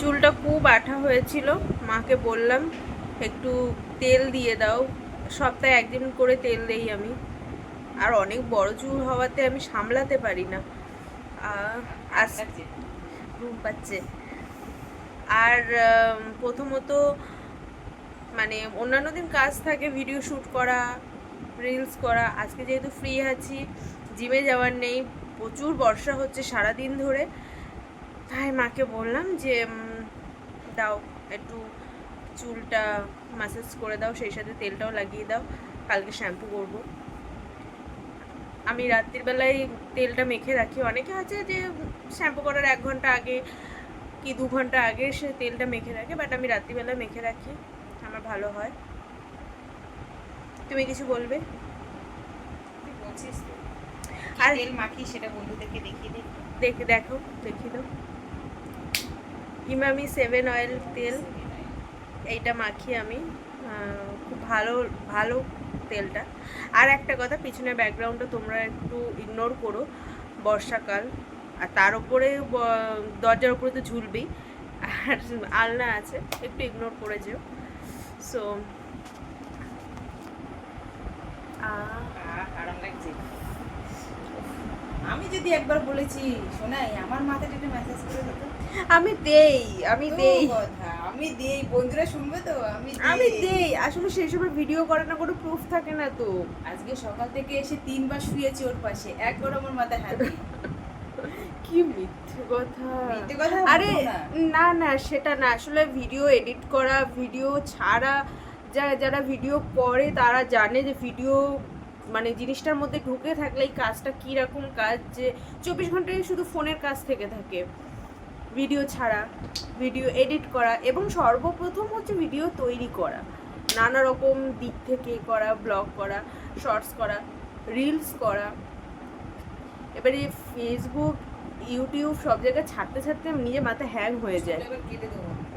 চুলটা খুব আঠা হয়েছিল। মাকে বললাম, একটু তেল দিয়ে দাও। সপ্তাহে একদিন করে তেল দেই আমি। আর অনেক বড় চুল হওয়াতে আমি সামলাতে পারি না। ঘুম পাচ্ছে। আর প্রথমত মানে অন্যান্য দিন কাজ থাকে ভিডিও শ্যুট করা রিলস করা। আজকে যেহেতু ফ্রি আছি জিমে যাওয়ার নেই, প্রচুর বর্ষা হচ্ছে সারা দিন ধরে। তাই মাকে বললাম যে দাও একটু চুলটা ম্যাসাজ করে দাও সেই সাথে তেলটাও লাগিয়ে দাও কালকে শ্যাম্পু করব। আমি রাত্রির বেলায় তেলটা মেখে রাখি। অনেকে আছে যে শ্যাম্পু করার এক ঘণ্টা আগে কি দু ঘণ্টা আগে সে তেলটা মেখে রাখে বাট আমি রাত্রিবেলা মেখে রাখি। আমার ভালো হয়। তুমি কিছু বলবে? আর- তেল মাখি সেটা বন্ধুদেরকে দেখিয়ে দে। দেখে দেখো দেখিয়ে দাও। ইমামি সেভেন অয়েল তেল, এইটা মাখি আমি খুব ভালো ভালো তেলটা। আর একটা কথা, পিছনের ব্যাকগ্রাউন্ডটা তোমরা একটু ইগনোর করো, বর্ষাকাল, আর তার উপরে দরজার উপরে তো ঝুলবেই, আর আলনা আছে, একটু ইগনোর করে যেও। সো আহ, আরাম লাগছে আমি যদি একবার বলেছি শোনাই আমার মাথাটা একটু মেসেজ করে দিত। আমি দেই আমি দেই। কথা আমি দেই। বন্ধুরা শুনবে তো? আমি আমি দেই। আসলে সেই সময় ভিডিও করে না কোনো প্রুফ থাকে না তো। আজকে সকাল থেকে এসে তিনবার শুয়েছি ওর পাশে। একবার আমার মাথায় হাত কি মিথ্যে কথা। মিথ্যে কথা আরে। না। না সেটা না। আসলে ভিডিও এডিট করা ভিডিও ছাড়া যারা যারা ভিডিও করে তারা জানে যে ভিডিও মানে জিনিসটার মধ্যে ঢুকে থাকলে এই কাজটা কীরকম কাজ যে চব্বিশ ঘন্টায় শুধু ফোনের কাজ থেকে থাকে। ভিডিও ছাড়া ভিডিও এডিট করা এবং সর্বপ্রথম হচ্ছে ভিডিও তৈরি করা। নানা রকম দিক থেকে করা ব্লগ করা শর্টস করা রিলস করা। এবারে ফেসবুক ইউটিউব সব জায়গায় ছাড়তে ছাড়তে নিজে মাথা হ্যাং হয়ে যায়।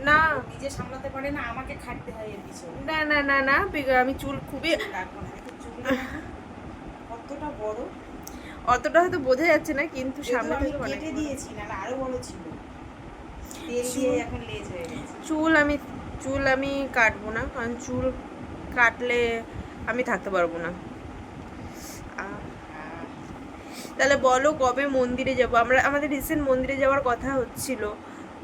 না। নিজে সামলাতে পারে না আমাকে খাটতে হয় এর পিছনে। না না না না আমি চুল খুবই রাখব না চুল কতটা বড়? অতটা হয়তো বোঝা যাচ্ছে না কিন্তু সামনে থেকে কেটে দিয়েছি না আরও বড় ছিল। তেল দিয়ে এখন লেজ হয়ে গেছে। চুল আমি চুল আমি কাটবো না কারণ চুল কাটলে আমি থাকতে পারব না। তাহলে বলো কবে মন্দিরে যাব? আমরা আমাদের রিসেন্ট মন্দিরে যাওয়ার কথা হচ্ছিল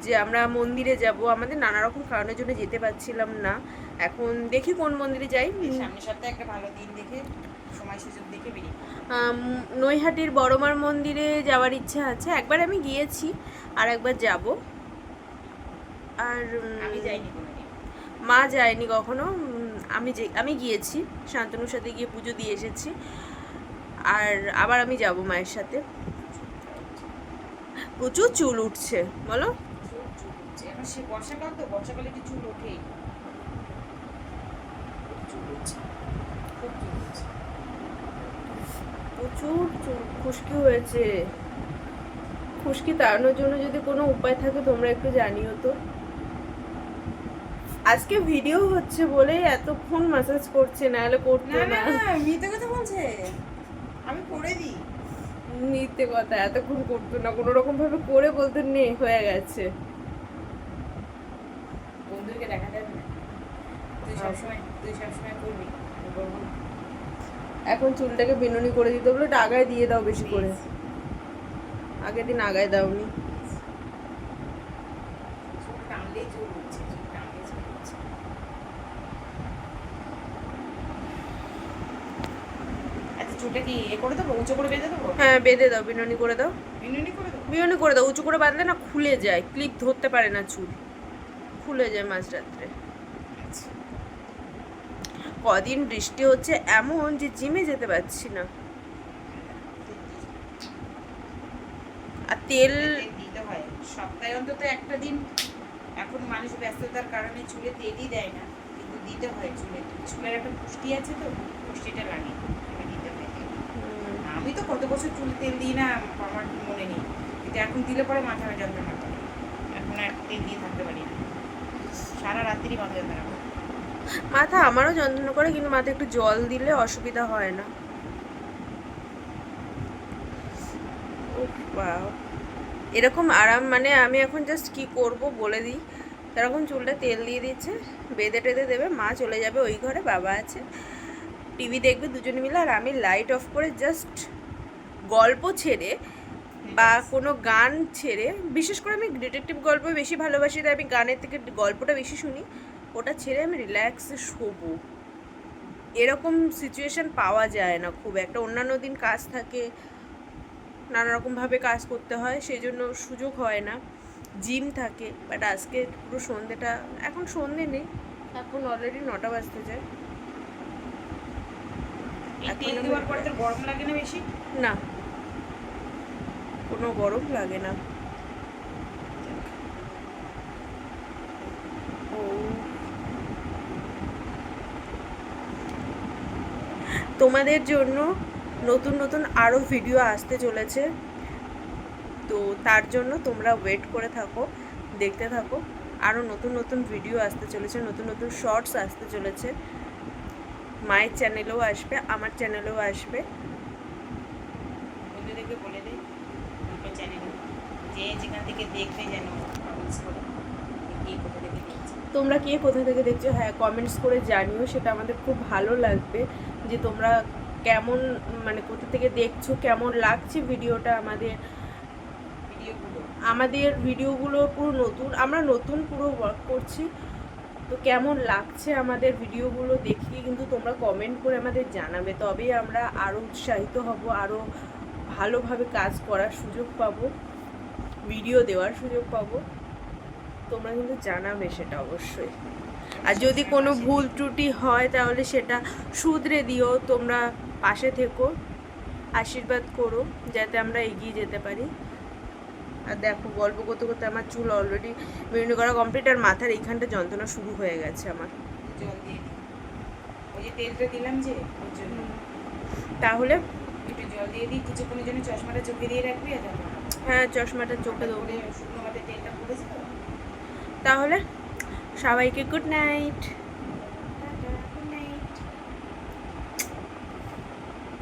যে আমরা মন্দিরে যাব। আমাদের নানা রকম কারণের জন্য যেতে পারছিলাম না। এখন দেখি কোন মন্দিরে যাই। সামনের সপ্তাহে একটা ভালো দিন দেখে সময় সুযোগ দেখে বেরিয়ে নৈহাটির বড়মার মন্দিরে যাওয়ার ইচ্ছা আছে। একবার আমি গিয়েছি আর একবার যাব। আর আমি যাইনি মা যায়নি কখনো। আমি যে আমি গিয়েছি শান্তনুর সাথে গিয়ে পুজো দিয়ে এসেছি। আর আবার আমি যাব মায়ের সাথে। প্রচুর চুল উঠছে বলো। চুল চুল উঠছে। এখন সে বর্ষাকাল তো বর্ষাকালে কি চুল ওঠেই? খুব চুল উঠছে। খুব চুল উঠছে। প্রচুর খুশকি হয়েছে। খুশকি তাড়ানোর জন্য যদি কোনো উপায় থাকে তোমরা একটু জানিও তো। আজকে ভিডিও হচ্ছে বলে এতক্ষণ ম্যাসাজ করছে না হলে করতো না মিথ্যে কথা বলছে। আমি করে দিই। মিথ্যে কথা এতক্ষণ করতো না কোনো রকম ভাবে করে বলতে নে হয়ে গেছে। বন্ধুকে দেখা যাবে না। তুই সবসময় তুই সবসময় করবি। এখন চুলটাকে বিনুনি করে দিতে বলে আগায় দিয়ে দাও বেশি করে। আগের দিন আগায় দাওনি। আচ্ছা চুলটা কি এ করে দেবো উঁচু করে বেঁধে দেবো? হ্যাঁ বেঁধে দাও বিনুনি করে দাও। বিনুনি করে বিনুনি করে দাও উঁচু করে বাঁধলে না খুলে যায় ক্লিপ ধরতে পারে না চুল। খুলে যায় মাঝরাত্রে। কদিন বৃষ্টি হচ্ছে এমন যে জিমে যেতে পারছি না। আর তেল দিতে হয়। সপ্তাহে অন্তত একটা দিন এখন মানুষ ব্যস্ততার কারণে চুলে তেলই দেয় না কিন্তু দিতে হয় চুলে। চুলের একটা পুষ্টি আছে তো পুষ্টিটা লাগে আমি দিতে হয় আমি তো কত বছর চুল তেল দিই না আমার মনে নেই। কিন্তু এখন দিলে পরে মাথা যন্ত্রণা করে এখন আর তেল দিয়ে থাকতে পারি না। সারা রাত্রি মাথা যন্ত্রণা করে। মাথা আমারও যন্ত্রণা করে কিন্তু মাথা একটু জল দিলে অসুবিধা হয় না। এরকম আরাম মানে আমি এখন জাস্ট কি করব বলে দিই। এরকম চুলটা তেল দিয়ে দিচ্ছে বেঁধে টেঁধে দেবে মা চলে যাবে ওই ঘরে বাবা আছে। টিভি দেখবে দুজনে মিলে আর আমি লাইট অফ করে জাস্ট গল্প ছেড়ে বা কোনো গান ছেড়ে বিশেষ করে আমি ডিটেকটিভ গল্প বেশি ভালোবাসি তাই আমি গানের থেকে গল্পটা বেশি শুনি। ওটা ছেড়ে আমি রিল্যাক্সে শোবো। এরকম সিচুয়েশান পাওয়া যায় না খুব। একটা অন্যান্য দিন কাজ থাকে নানা রকমভাবে কাজ করতে হয় সেই জন্য সুযোগ হয় না। জিম থাকে বাট আজকে পুরো সন্ধেটা এখন সন্ধে নেই এখন অলরেডি নটা বাজতে যায়। গরম লাগে না বেশি? না কোনো গরম লাগে না। তোমাদের জন্য নতুন নতুন আরও ভিডিও আসতে চলেছে। তো তার জন্য তোমরা ওয়েট করে থাকো, দেখতে থাকো। আরও নতুন নতুন ভিডিও আসতে চলেছে, নতুন নতুন শর্টস আসতে চলেছে। মায়ের চ্যানেলেও আসবে, আমার চ্যানেলেও আসবে। বন্ধুদেরকে বলে চ্যানেল যে যেখান থেকে দেখবে যেন তোমরা কে কোথা থেকে দেখছ হ্যাঁ কমেন্টস করে জানিও সেটা আমাদের খুব ভালো লাগবে যে তোমরা কেমন মানে কোথা থেকে দেখছ কেমন লাগছে ভিডিওটা আমাদের। ভিডিওগুলো? আমাদের ভিডিওগুলো পুরো নতুন আমরা নতুন পুরো ওয়ার্ক করছি তো কেমন লাগছে আমাদের ভিডিওগুলো দেখিয়ে কিন্তু তোমরা কমেন্ট করে আমাদের জানাবে তবেই আমরা আরও উৎসাহিত হব আরও ভালোভাবে কাজ করার সুযোগ পাবো ভিডিও দেওয়ার সুযোগ পাবো। তোমরা কিন্তু জানাবে সেটা অবশ্যই। আর যদি কোনো ভুল ত্রুটি হয় তাহলে সেটা শুধরে দিও তোমরা পাশে থেকো আশীর্বাদ করো যাতে আমরা এগিয়ে যেতে পারি। আর দেখো গল্প করতে করতে আমার চুল অলরেডি বিভিন্ন করা কমপ্লিট আর মাথার এইখানটা যন্ত্রণা শুরু হয়ে গেছে আমার। জল দিয়ে দিই। ওই যে তেলটা দিলাম যে তাহলে? একটু জল দিয়ে দিই কিছুক্ষণের জন্য চশমাটা চোখে দিয়ে রাখবি আর হ্যাঁ চশমাটা চোখে দেবো। করে শুকনো ভাতে তেলটা পড়েছে তাহলে সবাইকে গুড নাইট